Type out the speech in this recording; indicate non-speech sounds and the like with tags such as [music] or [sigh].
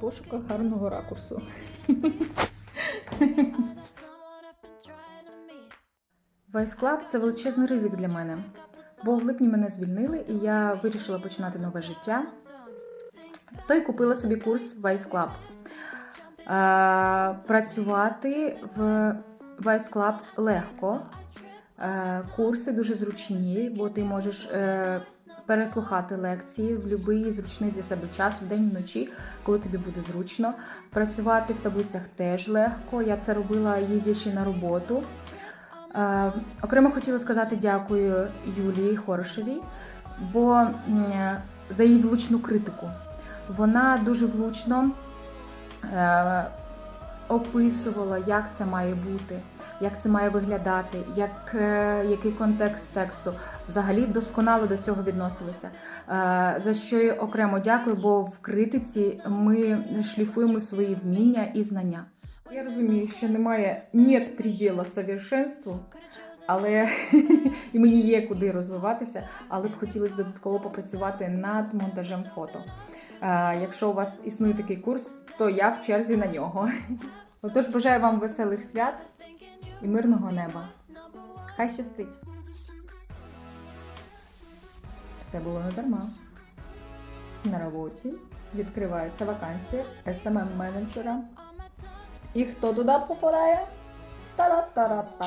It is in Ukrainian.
Пошуках гарного ракурсу. Vice Club – це величезний ризик для мене. Бо в липні мене звільнили, і я вирішила починати нове життя. То й купила собі курс Vice Club. Е, працювати в Vice Club легко. Е, курси дуже зручні, бо ти можеш е, переслухати лекції в будь-який зручний для себе час, вдень, вночі, коли тобі буде зручно. Працювати в таблицях теж легко. Я це робила їдячи на роботу. Е, окремо хотіла сказати дякую Юлії Хорошевій, бо м, за її влучну критику. Вона дуже влучно е, описувала, як це має бути, як це має виглядати, як, е, який контекст тексту. Взагалі досконало до цього відносилися. Е, за що їй окремо дякую, бо в критиці ми шліфуємо свої вміння і знання. Я розумію, що немає нет приділа совершенству, але [laughs] і мені є куди розвиватися, але б хотілося додатково попрацювати над монтажем фото. Е, Якщо у вас існує такий курс, то я в черзі на нього. [laughs] Отож, бажаю вам веселих свят і мирного неба. Хай щастить! Все було не дарма. На роботі відкривається вакансія SMM менеджера. І хто туди попадає? Та-да-та-да-та.